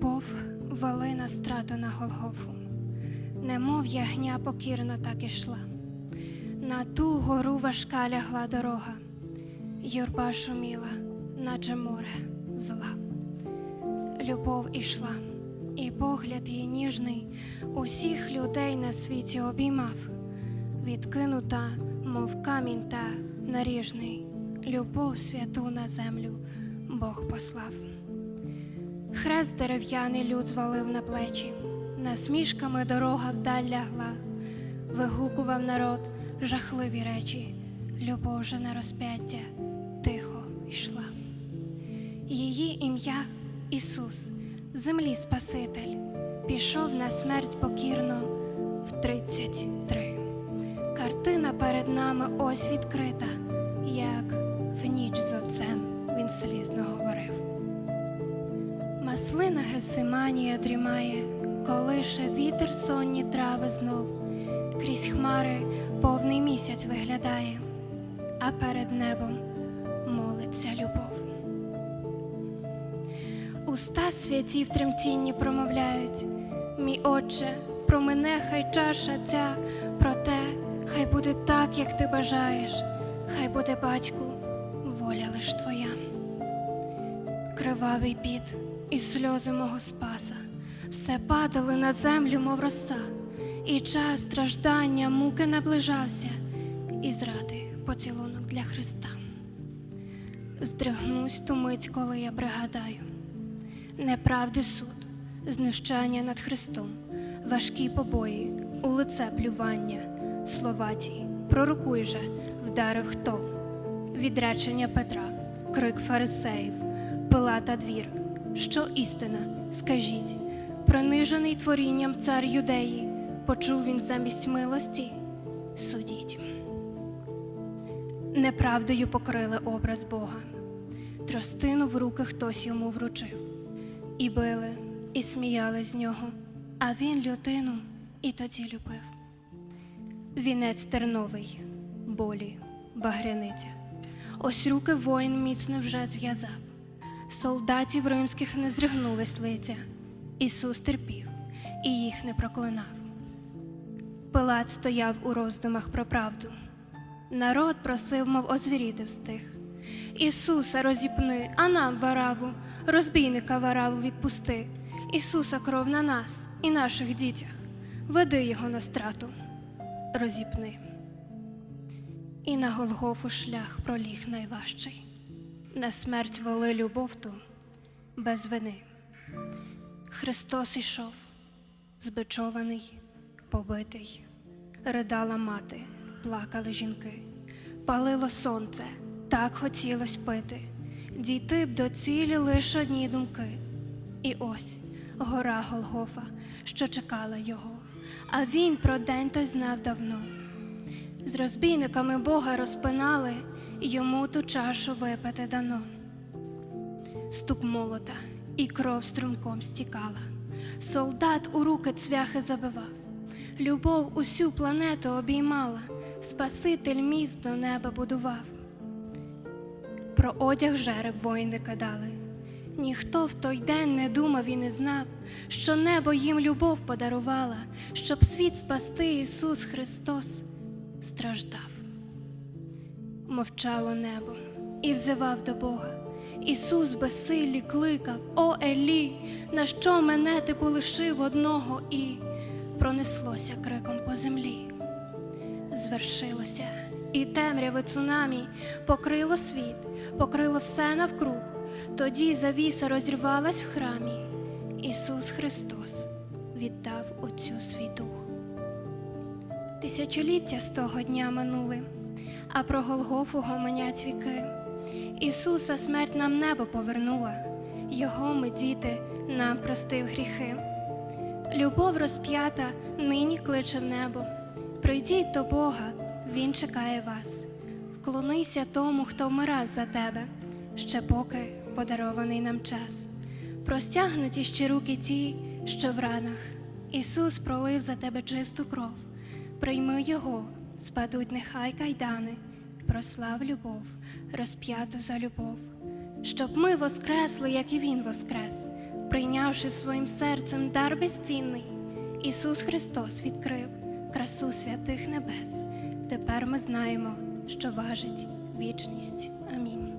Любов вели на страту на Голгофу, немов ягня покірно так ішла. На ту гору важка лягла дорога, юрба шуміла, наче море зла. Любов ішла, і погляд її ніжний усіх людей на світі обіймав, відкинута, мов камінь та наріжний, любов святу на землю Бог послав. Хрест дерев'яний люд звалив на плечі, насмішками дорога вдаль лягла, вигукував народ жахливі речі, любов же на розп'яття тихо йшла. Її ім'я Ісус, землі Спаситель, пішов на смерть покірно в тридцять три. Картина перед нами ось відкрита, як в ніч з отцем він слізно говорив. Маслина Гевсиманія дрімає, колише вітер сонні трави знов, крізь хмари повний місяць виглядає, а перед небом молиться любов. Уста святі в тремтінні промовляють, мій Отче, про мене хай чаша ця, проте хай буде так, як ти бажаєш, хай буде батьку, воля лиш твоя кривавий піт і сльози мого спаса, все падали на землю, мов роса, і час страждання, муки наближався, і зради поцілунок для Христа. Здригнусь ту мить, коли я пригадаю, неправди суд, знущання над Христом, важкі побої, у лице плювання, словаті, пророкуй же, вдарив хто, відречення Петра, крик фарисеїв, Пилата двір, що істина, скажіть, принижений творінням цар юдеї, почув він замість милості, судіть. Неправдою покрили образ Бога, тростину в руки хтось йому вручив, і били, і сміяли з нього, а він лютину і тоді любив. Вінець терновий, болі, багряниця. Ось руки воїн міцно вже зв'язав. Солдатів римських не здригнулись лиця. Ісус терпів і їх не проклинав. Пилат стояв у роздумах про правду. Народ просив, мов озвіріти встиг. Ісуса розіпни, а нам вараву, розбійника вараву відпусти. Ісуса кров на нас і наших дітях. Веди його на страту, розіпни. І на Голгофу шлях проліг найважчий. На смерть вели любов ту без вини. Христос ішов, збичований, побитий, ридала мати, плакали жінки, палило сонце, так хотілось пити, дійти б до цілі лише одні думки. І ось гора Голгофа, що чекала його, а він про день той знав давно. З розбійниками Бога розпинали, йому ту чашу випити дано. Стук молота і кров струмком стікала. Солдат у руки цвяхи забивав, любов усю планету обіймала, Спаситель міст до неба будував. Про одяг жереб воїни кидали. Ніхто в той день не думав і не знав, що небо їм любов подарувала, щоб світ спасти Ісус Христос страждав. Мовчало небо і взивав до Бога. Ісус безсилі кликав, О Елі, на що мене ти полишив одного і пронеслося криком по землі. Звершилося, і темряве цунамі покрило світ, покрило все навкруг. Тоді завіса розірвалась в храмі. Ісус Христос віддав Отцю свій дух. Тисячоліття з того дня минули, а про Голгофу гомонять віки. Ісуса смерть нам небо повернула, Його ми, діти, нам простив гріхи. Любов розп'ята нині кличе в небо. Прийдіть до Бога, Він чекає вас. Вклонися тому, хто вмирав за тебе, ще поки подарований нам час. Простягнуті ще руки ті, що в ранах. Ісус пролив за тебе чисту кров. Прийми Його, спадуть нехай кайдани, прослав любов, розп'яту за любов, щоб ми воскресли, як і Він воскрес, Прийнявши своїм серцем дар безцінний, Ісус Христос відкрив красу святих небес. Тепер ми знаємо, що важить вічність. Амінь.